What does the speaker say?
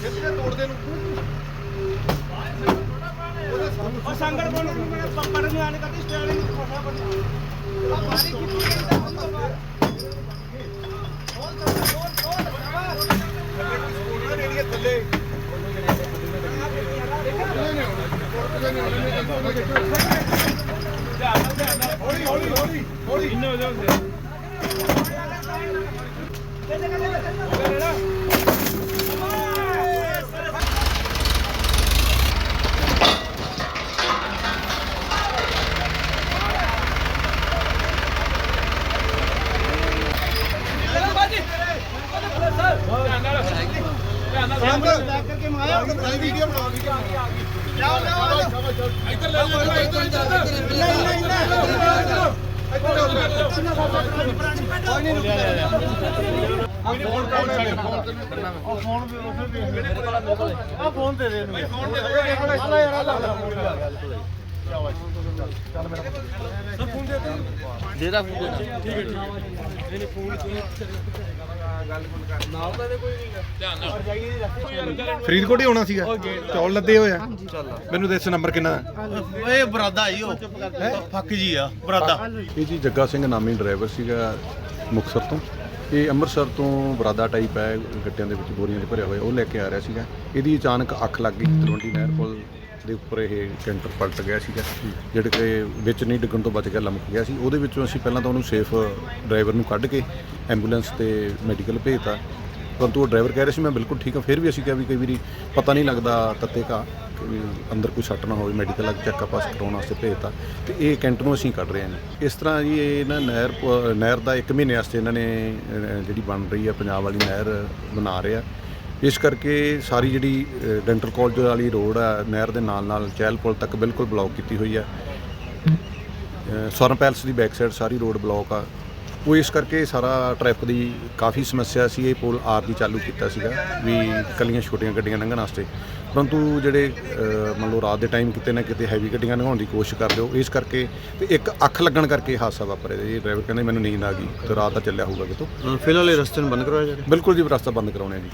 ਜਿੱਥੇ ਤੋੜਦੇ ਨੂੰ। ਉਹ ਸੰਗੜ ਕੋਲ ਨੂੰ ਮੈਂ ਪੱਪੜ ਨੂੰ ਆਣ ਕਰਦੀ ਸਟੇਰਿੰਗ ਫਸਾ ਬੰਦਾ ਆ ਮਾਰੀ ਕਿੱਥੋਂ ਗਈ ਤਾਂ ਹਮ ਤੋਂ ਬਾਹਰ ਬੋਲ ਤਾਂ ਬੋਲ ਬੋਲ ਬਾਹਰ ਥੱਲੇ ਰੇੜੀਏ ਥੱਲੇ ਹੌਲੀ। ਹੌਲੀ ਹੌਲੀ ਹੌਲੀ ਇੰਨੇ ਹੋ ਜਾਂਦੇ ਦੇ ਦੇ। ਇਹਨੂੰ ਫੋਨ ਦੇ ਦੇ। ਆ ਯਾਰ ਆ ਲਾ ਫਰੀਦਕੋਟ ਹੀ ਆਉਣਾ ਸੀਗਾ। ਚੌਲ ਲੱਦੇ ਹੋਏ ਆ। ਮੈਨੂੰ ਦੱਸ ਨੰਬਰ ਕਿੰਨਾ ਇਹ ਬਰਾਦਾ ਜੀ ਉਹ। ਫੱਕ ਜੀ ਆ ਬਰਾਦਾ। ਇਹ ਜੀ ਜੱਗਾ ਸਿੰਘ ਨਾਮੀ ਡਰਾਈਵਰ ਸੀਗਾ ਮੁਕਤਸਰ ਤੋਂ। ਇਹ ਅੰਮ੍ਰਿਤਸਰ ਤੋਂ ਬਰਾਦਾ ਟਾਈਪ ਹੈ ਗੱਟਿਆਂ ਦੇ ਵਿੱਚ ਬੋਰੀਆਂ 'ਚ ਭਰਿਆ ਹੋਇਆ ਉਹ ਲੈ ਕੇ ਆ ਰਿਹਾ ਸੀਗਾ। ਇਹਦੀ ਅਚਾਨਕ ਅੱਖ ਲੱਗ ਗਈ ਤਲਵੰਡੀ ਨਹਿਰ ਪੁਲ ਦੇ ਉੱਪਰ ਇਹ ਕੈਂਟਰ ਪਲਟ ਗਿਆ ਸੀਗਾ, ਜਿਹੜੇ ਕਿ ਵਿੱਚ ਨਹੀਂ ਡਿੱਗਣ ਤੋਂ ਬਚ ਗਿਆ ਲਮਕ ਗਿਆ ਸੀ। ਉਹਦੇ ਵਿੱਚੋਂ ਅਸੀਂ ਪਹਿਲਾਂ ਤਾਂ ਉਹਨੂੰ ਸੇਫ ਡਰਾਈਵਰ ਨੂੰ ਕੱਢ ਕੇ ਐਂਬੂਲੈਂਸ ਤੇ ਮੈਡੀਕਲ ਭੇਜਤਾ। ਪਰੰਤੂ ਉਹ ਡਰਾਈਵਰ ਕਹਿ ਰਿਹਾ ਸੀ, ਮੈਂ ਬਿਲਕੁਲ ਠੀਕ ਹਾਂ। ਫਿਰ ਵੀ ਅਸੀਂ ਕਿਹਾ ਵੀ ਕਈ ਵਾਰੀ ਪਤਾ ਨਹੀਂ ਲੱਗਦਾ ਤੱਤੇ ਕਾ ਕਿ ਅੰਦਰ ਕੋਈ ਸੱਟ ਨਾ ਹੋਵੇ ਮੈਡੀਕਲ ਚੈੱਕਅਪ ਵਾਸਤੇ ਕਰਾਉਣ ਵਾਸਤੇ ਭੇਜਤਾ। ਤੇ ਇਹ ਕੈਂਟ ਨੂੰ ਅਸੀਂ ਕੱਢ ਰਹੇ ਹਾਂ। ਜੀ ਇਸ ਤਰ੍ਹਾਂ ਜੀ ਇਹ ਨਾ ਨਹਿਰ ਨਹਿਰ ਦਾ 1 ਮਹੀਨੇ ਵਾਸਤੇ ਇਹਨਾਂ ਨੇ ਜਿਹੜੀ ਬਣ ਰਹੀ ਹੈ, ਪੰਜਾਬ ਵਾਲੀ ਨਹਿਰ ਬਣਾ ਰਹੇ ਆ। ਇਸ ਕਰਕੇ ਸਾਰੀ ਜਿਹੜੀ ਡੈਂਟਲ ਕਾਲਜ ਵਾਲੀ ਰੋਡ ਆ ਨਹਿਰ ਦੇ ਨਾਲ ਨਾਲ ਚਹਿਲ ਪੁਲ ਤੱਕ ਬਿਲਕੁਲ ਬਲੌਕ ਕੀਤੀ ਹੋਈ ਆ। ਸਵਰਨ ਪੈਲਸ ਦੀ ਬੈਕ ਸਾਈਡ ਸਾਰੀ ਰੋਡ ਬਲੌਕ ਆ। ਉਹ ਇਸ ਕਰਕੇ ਸਾਰਾ ਟ੍ਰੈਫਿਕ ਦੀ ਕਾਫੀ ਸਮੱਸਿਆ ਸੀ ਇਹ ਪੁਲ ਆਰ ਦੀ ਚਾਲੂ ਕੀਤਾ ਸੀਗਾ ਵੀ ਕੱਲੀਆਂ ਛੋਟੀਆਂ ਗੱਡੀਆਂ ਲੰਘਣ ਵਾਸਤੇ। ਪਰੰਤੂ ਜਿਹੜੇ ਮੰਨ ਲਓ ਰਾਤ ਦੇ ਟਾਈਮ ਕਿਤੇ ਨਾ ਕਿਤੇ ਹੈਵੀ ਗੱਡੀਆਂ ਲੰਘਾਉਣ ਦੀ ਕੋਸ਼ਿਸ਼ ਕਰਦੇ ਹੋ ਇਸ ਕਰਕੇ ਤੇ ਇੱਕ ਅੱਖ ਲੱਗਣ ਕਰਕੇ ਇਹ ਹਾਦਸਾ ਵਾਪਰਿਆ। ਜੀ ਡਰਾਈਵਰ ਕਹਿੰਦੇ ਮੈਨੂੰ ਨੀਂਦ ਆ ਗਈ ਤੇ ਰਾਤ ਦਾ ਚੱਲਿਆ ਹੋਊਗਾ ਕਿਤੋਂ। ਫਿਲਹਾਲ ਇਹ ਰਸਤੇ ਨੂੰ ਬੰਦ ਕਰਵਾਇਆ ਜਾ ਰਿਹਾ? ਬਿਲਕੁਲ ਜੀ ਰਸਤਾ ਬੰਦ ਕਰਾਉਣੇ ਆ ਜੀ।